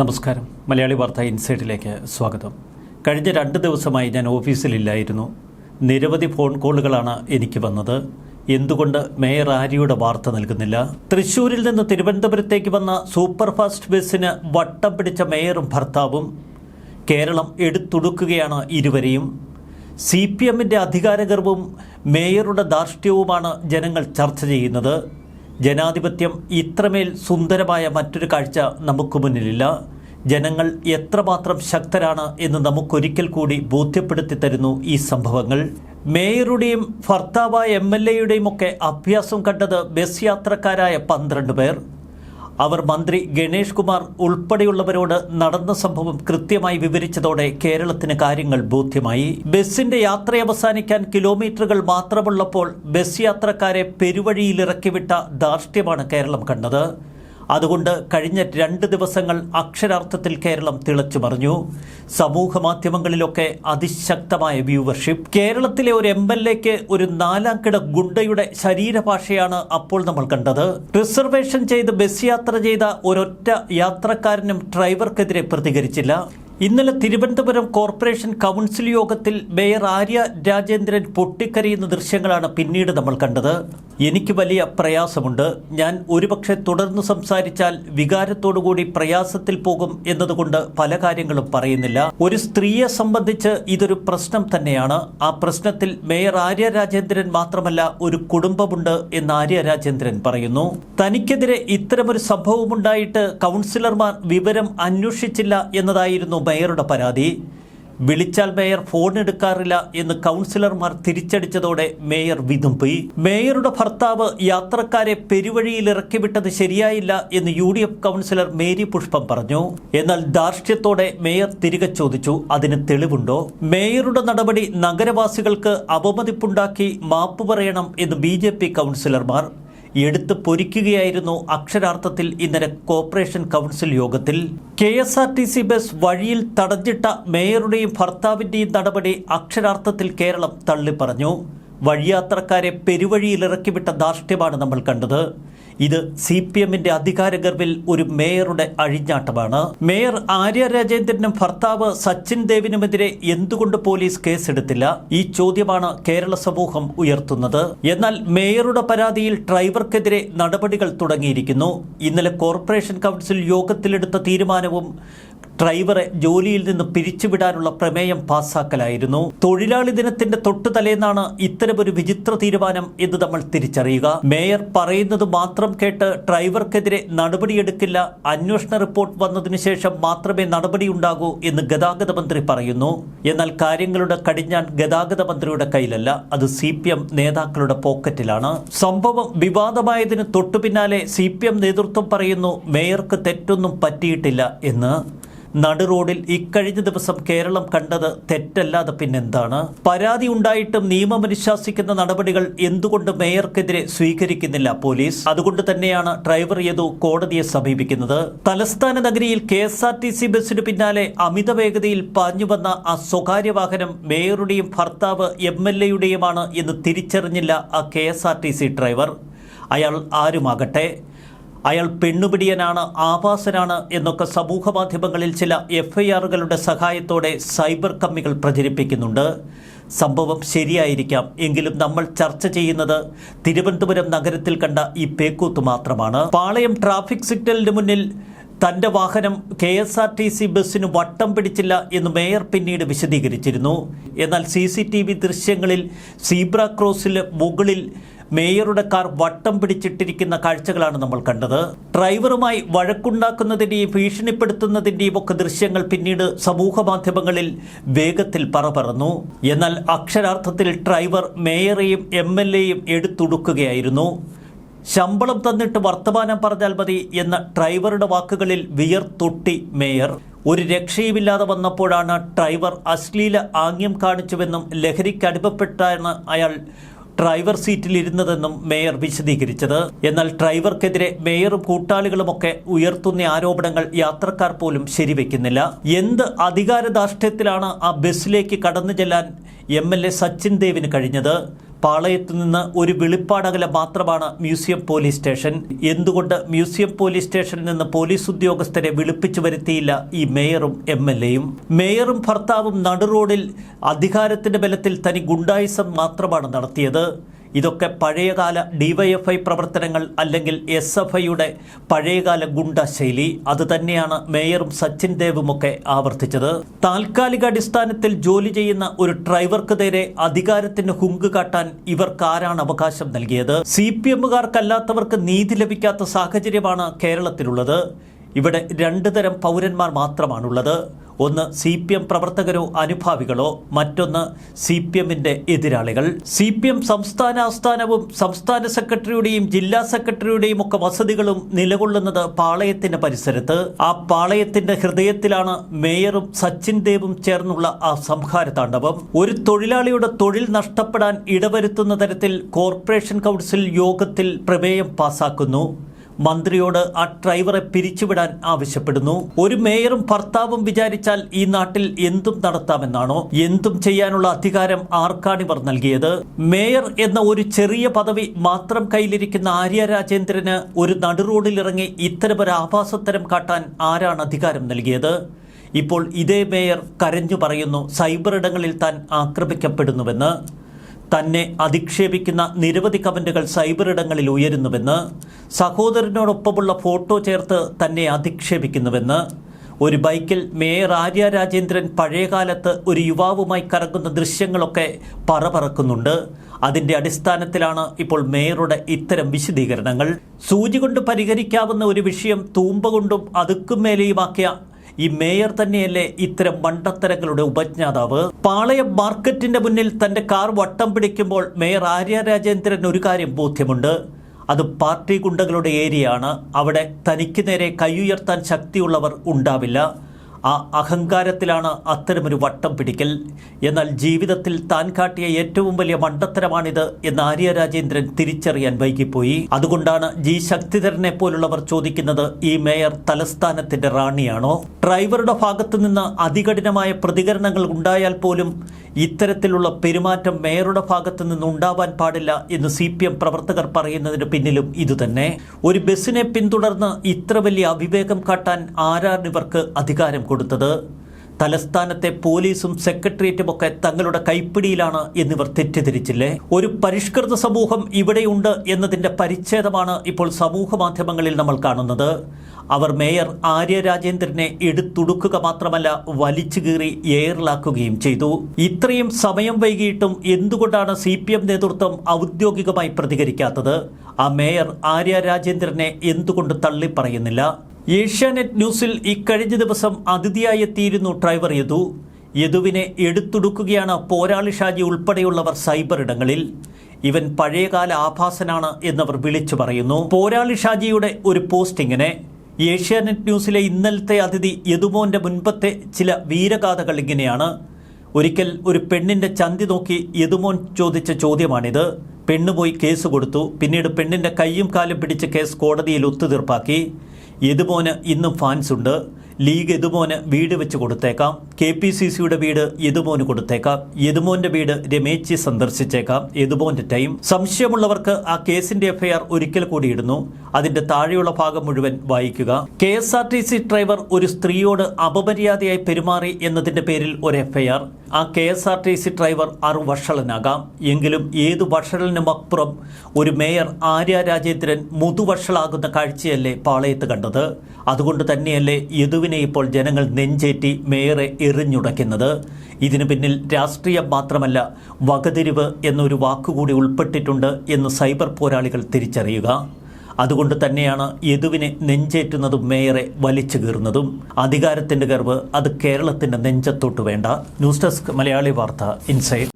നമസ്കാരം. മലയാളി വാർത്ത ഇൻസൈഡിലേക്ക് സ്വാഗതം. കഴിഞ്ഞ രണ്ട് ദിവസമായി ഞാൻ ഓഫീസിലില്ലായിരുന്നു. നിരവധി ഫോൺ കോളുകളാണ് എനിക്ക് വന്നത്. എന്തുകൊണ്ട് മേയർ ആര്യയുടെ വാർത്ത നൽകുന്നില്ല? തൃശ്ശൂരിൽ നിന്ന് തിരുവനന്തപുരത്തേക്ക് വന്ന സൂപ്പർ ഫാസ്റ്റ് ബസ്സിന് വട്ടം പിടിച്ച മേയറും ഭർത്താവും കേരളം എടുത്തുടുക്കുകയാണ് ഇരുവരെയും. സി പി എമ്മിന്റെ അധികാരഗർവും മേയറുടെ ധാർഷ്ട്യവുമാണ് ജനങ്ങൾ ചർച്ച ചെയ്യുന്നത്. ജനാധിപത്യം ഇത്രമേൽ സുന്ദരമായ മറ്റൊരു കാഴ്ച നമുക്ക് മുന്നിലില്ല. ജനങ്ങൾ എത്രമാത്രം ശക്തരാണ് എന്ന് നമുക്കൊരിക്കൽ കൂടി ബോധ്യപ്പെടുത്തി തരുന്നു ഈ സംഭവങ്ങൾ. മേയറുടെയും ഭർത്താവായ എം എൽ എയുടെയും ഒക്കെ അഭ്യാസം കണ്ടത് ബസ് യാത്രക്കാരായ പന്ത്രണ്ട് പേർ. അവർ മന്ത്രി ഗണേഷ് കുമാർ ഉൾപ്പെടെയുള്ളവരോട് നടന്ന സംഭവം കൃത്യമായി വിവരിച്ചതോടെ കേരളത്തിന് കാര്യങ്ങൾ ബോധ്യമായി. ബസിന്റെ യാത്ര അവസാനിക്കാൻ കിലോമീറ്ററുകൾ മാത്രമുള്ളപ്പോൾ ബസ് യാത്രക്കാരെ പെരുവഴിയിലിറക്കിവിട്ട ധാർഷ്ട്യമാണ് കേരളം കണ്ടത്. അതുകൊണ്ട് കഴിഞ്ഞ രണ്ട് ദിവസങ്ങൾ അക്ഷരാർത്ഥത്തിൽ കേരളം തിളച്ചു പറഞ്ഞു സമൂഹ മാധ്യമങ്ങളിലൊക്കെ അതിശക്തമായ വ്യൂവർഷിപ്പ്. കേരളത്തിലെ ഒരു എം എൽ എക്ക് ഒരു നാലാം കിട ഗുണ്ടയുടെ ശരീരഭാഷയാണ് അപ്പോൾ നമ്മൾ കണ്ടത്. റിസർവേഷൻ ചെയ്ത് ബസ് യാത്ര ചെയ്ത ഒരൊറ്റ യാത്രക്കാരനും ഡ്രൈവർക്കെതിരെ പ്രതികരിച്ചില്ല. ഇന്നലെ തിരുവനന്തപുരം കോർപ്പറേഷൻ കൗൺസിൽ യോഗത്തിൽ മേയർ ആര്യ രാജേന്ദ്രൻ പൊട്ടിക്കരയുന്ന ദൃശ്യങ്ങളാണ് പിന്നീട് നമ്മൾ കണ്ടത്. എനിക്ക് വലിയ പ്രയാസമുണ്ട്. ഞാൻ ഒരുപക്ഷെ തുടർന്ന് സംസാരിച്ചാൽ വികാരത്തോടുകൂടി പ്രയാസത്തിൽ പോകും എന്നതുകൊണ്ട് പല കാര്യങ്ങളും പറയുന്നില്ല. ഒരു സ്ത്രീയെ സംബന്ധിച്ച് ഇതൊരു പ്രശ്നം തന്നെയാണ്. ആ പ്രശ്നത്തിൽ മേയർ ആര്യ രാജേന്ദ്രൻ മാത്രമല്ല ഒരു കുടുംബമുണ്ട് എന്ന് ആര്യ രാജേന്ദ്രൻ പറയുന്നു. തനിക്കെതിരെ ഇത്തരമൊരു സംഭവമുണ്ടായിട്ട് കൗൺസിലർമാർ വിവരം അന്വേഷിച്ചില്ല എന്നതായിരുന്നു മേയറുടെ പരാതി. വിളിച്ചാൽ മേയർ ഫോൺ എടുക്കാറില്ല എന്ന് കൗൺസിലർമാർ തിരിച്ചടിച്ചതോടെ മേയർ വിതുമ്പി. മേയറുടെ ഭർത്താവ് യാത്രക്കാരെ പെരുവഴിയിൽ ഇറക്കിവിട്ടത് ശരിയായില്ല എന്ന് U D F councillor Mary Pushpam പറഞ്ഞു. എന്നാൽ ധാർഷ്ട്യത്തോടെ മേയർ തിരികെ ചോദിച്ചു അതിന് തെളിവുണ്ടോ? മേയറുടെ നടപടി നഗരവാസികൾക്ക് അപമതിപ്പുണ്ടാക്കി മാപ്പ് പറയണം എന്ന് ബി കൗൺസിലർമാർ എടുത്ത് പൊരിക്കുകയായിരുന്നു അക്ഷരാർത്ഥത്തിൽ ഇന്നലെ കോർപ്പറേഷൻ കൗൺസിൽ യോഗത്തിൽ. K S R T C bus വഴിയിൽ തടഞ്ഞിട്ട മേയറുടെയും ഭർത്താവിന്റെയും നടപടി അക്ഷരാർത്ഥത്തിൽ കേരളം തള്ളിപ്പറഞ്ഞു. വഴിയാത്രക്കാരെ പെരുവഴിയിൽ ഇറക്കിവിട്ട ധാർഷ്ട്യമാണ് നമ്മൾ കണ്ടത്. ഇത് സി പി എമ്മിന്റെ അധികാരഗർവിൽ ഒരു മേയറുടെ അഴിഞ്ഞാട്ടമാണ്. മേയർ ആര്യ രാജേന്ദ്രനും ഭർത്താവ് സച്ചിൻ ദേവിനുമെതിരെ എന്തുകൊണ്ട് പോലീസ് കേസെടുത്തില്ല? ഈ ചോദ്യമാണ് കേരള സമൂഹം ഉയർത്തുന്നത്. എന്നാൽ മേയറുടെ പരാതിയിൽ ഡ്രൈവർക്കെതിരെ നടപടികൾ തുടങ്ങിയിരിക്കുന്നു. ഇന്നലെ കോർപ്പറേഷൻ കൗൺസിൽ യോഗത്തിലെടുത്ത തീരുമാനവും ഡ്രൈവറെ ജോലിയിൽ നിന്ന് പിരിച്ചുവിടാനുള്ള പ്രമേയം പാസാക്കലായിരുന്നു തൊഴിലാളി ദിനത്തിന്റെ തൊട്ടു തലേന്നാണ് ഇത്തരമൊരു വിചിത്ര തീരുമാനം എന്ന് നമ്മൾ തിരിച്ചറിയുക. മേയർ പറയുന്നത് മാത്രം കേട്ട് ഡ്രൈവർക്കെതിരെ നടപടിയെടുക്കില്ല. അന്വേഷണ റിപ്പോർട്ട് വന്നതിനു ശേഷം മാത്രമേ നടപടിയുണ്ടാകൂ എന്ന് ഗതാഗത മന്ത്രി പറയുന്നു. എന്നാൽ കാര്യങ്ങളുടെ കടിഞ്ഞാൻ ഗതാഗത മന്ത്രിയുടെ കയ്യിലല്ല. അത് സി നേതാക്കളുടെ പോക്കറ്റിലാണ്. സംഭവം വിവാദമായതിന് തൊട്ടു പിന്നാലെ സി നേതൃത്വം പറയുന്നു മേയർക്ക് തെറ്റൊന്നും പറ്റിയിട്ടില്ല എന്ന്. നടു റോഡിൽ ഇക്കഴിഞ്ഞ ദിവസം കേരളം കണ്ടത് തെറ്റല്ലാതെ പിന്നെന്താണ്? പരാതി ഉണ്ടായിട്ടും നിയമമനുശാസിക്കുന്ന നടപടികൾ എന്തുകൊണ്ട് മേയർക്കെതിരെ സ്വീകരിക്കുന്നില്ല പോലീസ്? അതുകൊണ്ട് തന്നെയാണ് ഡ്രൈവർ യദു കോടതിയെ സമീപിക്കുന്നത്. തലസ്ഥാന നഗരിയിൽ K S R T C ബസ്സിന് പിന്നാലെ അമിത വേഗതയിൽ പാഞ്ഞു വന്ന ആ സ്വകാര്യ വാഹനം മേയറുടെയും ഭർത്താവ് എം എൽ എയുടെയുമാണ് എന്ന് തിരിച്ചറിഞ്ഞില്ല ആ K S R T C driver. അയാൾ ആരുമാകട്ടെ? അയാൾ പെണ്ണുപിടിയനാണ് ആവാസനാണ് എന്നൊക്കെ സമൂഹ മാധ്യമങ്ങളിൽ ചില എഫ് ഐ ആറുകളുടെ സഹായത്തോടെ സൈബർ കമ്മികൾ പ്രചരിപ്പിക്കുന്നുണ്ട്. സംഭവം ശരിയായിരിക്കാം എങ്കിലും നമ്മൾ ചർച്ച ചെയ്യുന്നത് തിരുവനന്തപുരം നഗരത്തിൽ കണ്ട ഈ പേക്കൂത്ത് മാത്രമാണ്. പാളയം ട്രാഫിക് സിഗ്നലിന് മുന്നിൽ തന്റെ വാഹനം K S R T C ബസ്സിന് വട്ടം പിടിച്ചില്ല എന്ന് മേയർ പിന്നീട് വിശദീകരിച്ചിരുന്നു. എന്നാൽ സി സി ടി വി ദൃശ്യങ്ങളിൽ സീബ്ര ക്രോസിന് മുകളിൽ മേയറുടെ കാർ വട്ടം പിടിച്ചിട്ടിരിക്കുന്ന കാഴ്ചകളാണ് നമ്മൾ കണ്ടത്. ഡ്രൈവറുമായി വഴക്കുണ്ടാക്കുന്നതിന്റെയും ഭീഷണിപ്പെടുത്തുന്നതിന്റെയും ഒക്കെ ദൃശ്യങ്ങൾ പിന്നീട് സമൂഹ മാധ്യമങ്ങളിൽ വേഗത്തിൽ പറപറന്നു. എന്നാൽ അക്ഷരാർത്ഥത്തിൽ ഡ്രൈവർ മേയറെയും എം എൽ എയും എടുത്തുടുക്കുകയായിരുന്നു. ശമ്പളം തന്നിട്ട് വർത്തമാനം പറഞ്ഞാൽ മതി എന്ന ഡ്രൈവറുടെ വാക്കുകളിൽ വിയർത്തൊട്ടി മേയർ. ഒരു രക്ഷയുമില്ലാതെ വന്നപ്പോഴാണ് ഡ്രൈവർ അശ്ലീല ആംഗ്യം കാണിച്ചുവെന്നും ലഹരിക്ക് അടിമപ്പെട്ടാണ് അയാൾ ഡ്രൈവർ സീറ്റിലിരുന്നതെന്നും മേയർ വിശദീകരിച്ചത്. എന്നാൽ ഡ്രൈവർക്കെതിരെ മേയറും കൂട്ടാളികളുമൊക്കെ ഉയർത്തുന്ന ആരോപണങ്ങൾ യാത്രക്കാർ പോലും ശരിവെക്കുന്നില്ല. എന്ത് അധികാരദാർഷ്ട്യത്തിലാണ് ആ ബസ്സിലേക്ക് കടന്നു ചെല്ലാൻ എം എൽ എ സച്ചിൻ ദേവിന് കഴിഞ്ഞത്? പാളയത്ത് നിന്ന് ഒരു വെളിപ്പാടകല മാത്രമാണ് മ്യൂസിയം പോലീസ് സ്റ്റേഷൻ. എന്തുകൊണ്ട് മ്യൂസിയം പോലീസ് സ്റ്റേഷനിൽ നിന്ന് പോലീസ് ഉദ്യോഗസ്ഥരെ വിളിപ്പിച്ചു വരുത്തിയില്ല ഈ മേയറും എം എൽ എയും? മേയറും ഭർത്താവും നടുറോഡിൽ അധികാരത്തിന്റെ ബലത്തിൽ തനി ഗുണ്ടായിസം മാത്രമാണ് നടത്തിയത്. ഇതൊക്കെ പഴയകാല ഡിവൈഎഫ്ഐ പ്രവർത്തനങ്ങൾ അല്ലെങ്കിൽ എസ് എഫ് ഐയുടെ പഴയകാല ഗുണ്ട ശൈലി അത് തന്നെയാണ് മേയറും സച്ചിൻ ദേവുമൊക്കെ ആവർത്തിച്ചത്. താൽക്കാലിക അടിസ്ഥാനത്തിൽ ജോലി ചെയ്യുന്ന ഒരു ഡ്രൈവർക്ക് നേരെ അധികാരത്തിന് ഹുങ്ക് കാട്ടാൻ ഇവർക്കാരാണ് അവകാശം നൽകിയത്. സി പി എമ്മുകാർക്കല്ലാത്തവർക്ക് നീതി ലഭിക്കാത്ത സാഹചര്യമാണ് കേരളത്തിലുള്ളത്. ഇവിടെ രണ്ടു തരം പൗരന്മാർ മാത്രമാണുള്ളത്. ഒന്ന് സി പി എം പ്രവർത്തകരോ അനുഭാവികളോ മറ്റൊന്ന് സി പി എമ്മിന്റെ എതിരാളികൾ. സി പി എം സംസ്ഥാന ആസ്ഥാനവും സംസ്ഥാന സെക്രട്ടറിയുടെയും ജില്ലാ സെക്രട്ടറിയുടെയും ഒക്കെ വസതികളും നിലകൊള്ളുന്നത് പാളയത്തിന്റെ പരിസരത്ത്. ആ പാളയത്തിന്റെ ഹൃദയത്തിലാണ് മേയറും സച്ചിൻ ദേവും ചേർന്നുള്ള ആ സംഹാര താണ്ഡവം ഒരു തൊഴിലാളിയുടെ തൊഴിൽ നഷ്ടപ്പെടാൻ ഇടവരുത്തുന്ന തരത്തിൽ കോർപ്പറേഷൻ കൗൺസിൽ യോഗത്തിൽ പ്രമേയം പാസാക്കുന്നു. മന്ത്രിയോട് ആ ഡ്രൈവറെ പിരിച്ചുവിടാൻ ആവശ്യപ്പെടുന്നു. ഒരു മേയറും ഭർത്താവും വിചാരിച്ചാൽ ഈ നാട്ടിൽ എന്തും നടത്താമെന്നാണോ? എന്തും ചെയ്യാനുള്ള അധികാരം ആർക്കാണ് ഇവർ നൽകിയത്? മേയർ എന്ന ഒരു ചെറിയ പദവി മാത്രം കയ്യിലിരിക്കുന്ന ആര്യ രാജേന്ദ്രന് ഒരു നടുറോഡിലിറങ്ങി ഇത്തരമൊരു ആഭാസത്തരം കാട്ടാൻ ആരാണ് അധികാരം നൽകിയത്? ഇപ്പോൾ ഇതേ മേയർ കരഞ്ഞു പറയുന്നു സൈബർ ഇടങ്ങളിൽ താൻ ആക്രമിക്കപ്പെടുന്നുവെന്ന്. തന്നെ അധിക്ഷേപിക്കുന്ന നിരവധി കമന്റുകൾ സൈബർ ഇടങ്ങളിൽ ഉയരുന്നുവെന്ന് സഹോദരനോടൊപ്പമുള്ള ഫോട്ടോ ചേർത്ത് തന്നെ അധിക്ഷേപിക്കുന്നുവെന്ന് ഒരു ബൈക്കിൽ മേയർ ആര്യ രാജേന്ദ്രൻ പഴയകാലത്ത് ഒരു യുവാവുമായി കറങ്ങുന്ന ദൃശ്യങ്ങളൊക്കെ പറപറക്കുന്നുണ്ട്. അതിന്റെ അടിസ്ഥാനത്തിലാണ് ഇപ്പോൾ മേയറുടെ ഇത്തരം വിശദീകരണങ്ങൾ. സൂചി കൊണ്ട് പരിഹരിക്കാവുന്ന ഒരു വിഷയം തൂമ്പ കൊണ്ടും അതുക്കും മേലെയുമാക്കിയ ഈ മേയർ തന്നെയല്ലേ ഇത്തരം മണ്ടത്തരങ്ങളുടെ ഉപജ്ഞാതാവ്? പാളയം മാർക്കറ്റിന്റെ മുന്നിൽ തന്റെ കാർ വട്ടം പിടിക്കുമ്പോൾ മേയർ ആര്യ രാജേന്ദ്രൻ ഒരു കാര്യം ബോധ്യമുണ്ട്. അത് പാർട്ടി ഗുണ്ടകളുടെ ഏരിയയാണ്. അവിടെ തനിക്ക് നേരെ കൈയുയർത്താൻ ശക്തിയുള്ളവർ ഉണ്ടാവില്ല. ആ അഹങ്കാരത്തിലാണ് അത്തരമൊരു വട്ടം പിടിക്കൽ. എന്നാൽ ജീവിതത്തിൽ താൻ കാട്ടിയ ഏറ്റവും വലിയ മണ്ടത്തരമാണിത് എന്ന് ആര്യ രാജേന്ദ്രൻ തിരിച്ചറിയാൻ വൈകിപ്പോയി. അതുകൊണ്ടാണ് ജി. ശക്തിധരനെ പോലുള്ളവർ ചോദിക്കുന്നത് ഈ മേയർ തലസ്ഥാനത്തിന്റെ റാണിയാണോ? ഡ്രൈവറുടെ ഭാഗത്തു നിന്ന് അതികഠിനമായ പ്രതികരണങ്ങൾ ഉണ്ടായാൽ പോലും ഇത്തരത്തിലുള്ള പെരുമാറ്റം മേയറുടെ ഭാഗത്തു നിന്ന് ഉണ്ടാവാൻ പാടില്ല എന്ന് സി പി എം പ്രവർത്തകർ പറയുന്നതിന് പിന്നിലും ഇതുതന്നെ. ഒരു ബസ്സിനെ പിന്തുടർന്ന് ഇത്ര വലിയ അവിവേകം കാട്ടാൻ ആരാണിവർക്ക് അധികാരം കൊടുത്തത്. തലസ്ഥാനത്തെ പോലീസും സെക്രട്ടേറിയറ്റും ഒക്കെ തങ്ങളുടെ കൈപ്പിടിയിലാണ് എന്നിവർ തെറ്റിദ്ധരിച്ചില്ലേ? ഒരു പരിഷ്കൃത സമൂഹം ഇവിടെയുണ്ട് എന്നതിന്റെ പരിച്ഛേദമാണ് ഇപ്പോൾ സമൂഹ മാധ്യമങ്ങളിൽ നമ്മൾ കാണുന്നത്. അവർ മേയർ ആര്യ രാജേന്ദ്രനെ എടുത്തുടുക്കുക മാത്രമല്ല വലിച്ചു കീറി എയറിലാക്കുകയും ചെയ്തു. ഇത്രയും സമയം വൈകിയിട്ടും എന്തുകൊണ്ടാണ് സി പി എം നേതൃത്വം ഔദ്യോഗികമായി പ്രതികരിക്കാത്തത്? ആ മേയർ ആര്യ രാജേന്ദ്രനെ എന്തുകൊണ്ട് തള്ളിപ്പറയുന്നില്ല? ഏഷ്യാനെറ്റ് ന്യൂസിൽ ഇക്കഴിഞ്ഞ ദിവസം അതിഥിയായി എത്തിയിരുന്നു ഡ്രൈവർ യദു. യദുവിനെ എടുത്തുടുക്കുകയാണ് പോരാളി ഷാജി ഉൾപ്പെടെയുള്ളവർ സൈബർ ഇടങ്ങളിൽ. ഇവൻ പഴയകാല ആഭാസനാണ് എന്നവർ വിളിച്ചു പറയുന്നു. പോരാളി ഷാജിയുടെ ഒരു പോസ്റ്റിങ്ങിനെ ഏഷ്യാനെറ്റ് ന്യൂസിലെ ഇന്നലത്തെ അതിഥി യദുമോന്റെ മുൻപത്തെ ചില വീരഗാഥകൾ ഇങ്ങനെയാണ്. ഒരിക്കൽ ഒരു പെണ്ണിന്റെ ചന്തി നോക്കി യദുമോൻ ചോദിച്ച ചോദ്യമാണിത്. പെണ്ണ് പോയി കേസ് കൊടുത്തു. പിന്നീട് പെണ്ണിന്റെ കൈയും കാലും പിടിച്ച് കേസ് കോടതിയിൽ ഒത്തുതീർപ്പാക്കി. യദുമോന് ഇന്നും ഫാൻസ് ഉണ്ട്? ലീഗ് യദുമോന് വീട് വെച്ച് കൊടുത്തേക്കാം. കെ പി സി സിയുടെ വീട് യദുമോന് കൊടുത്തേക്കാം. യദുമോന്റെ വീട് രമേശി സന്ദർശിച്ചേക്കാം. യദുമോന്റെ ടൈം. സംശയമുള്ളവർക്ക് ആ കേസിന്റെ എഫ്ഐആർ ഒരിക്കൽ കൂടി ഇടുന്നു. അതിന്റെ താഴെയുള്ള ഭാഗം മുഴുവൻ വായിക്കുക. K S R T C driver ഒരു സ്ത്രീയോട് അപമര്യാദയായി പെരുമാറി എന്നതിന്റെ പേരിൽ ഒരു എഫ്ഐആർ. ആ K S R T C driver അറുവഷളനാകാം എങ്കിലും ഏത് വഷളനും അപ്പുറം ഒരു മേയർ ആര്യ രാജേന്ദ്രൻ മുതുവഷളാകുന്ന കാഴ്ചയല്ലേ പാളയത്ത് കണ്ടത്. അതുകൊണ്ട് തന്നെയല്ലേ യദുവിനെ ഇപ്പോൾ ജനങ്ങൾ നെഞ്ചേറ്റി മേയറെ എറിഞ്ഞുടയ്ക്കുന്നത്. ഇതിനു പിന്നിൽ രാഷ്ട്രീയം മാത്രമല്ല വകതിരിവ് എന്നൊരു വാക്കുകൂടി ഉൾപ്പെട്ടിട്ടുണ്ട് എന്ന് സൈബർ പോരാളികൾ തിരിച്ചറിയുക. അതുകൊണ്ട് തന്നെയാണ് യദുവിനെ നെഞ്ചേറ്റുന്നതും മേയറെ വലിച്ചു കീറുന്നതും അധികാരത്തിന്റെ ഗർവ് അത് കേരളത്തിന്റെ നെഞ്ചത്തോട്ട് വേണ്ട. ന്യൂസ് ഡെസ്ക് മലയാളി വാർത്ത ഇൻസൈഡ്.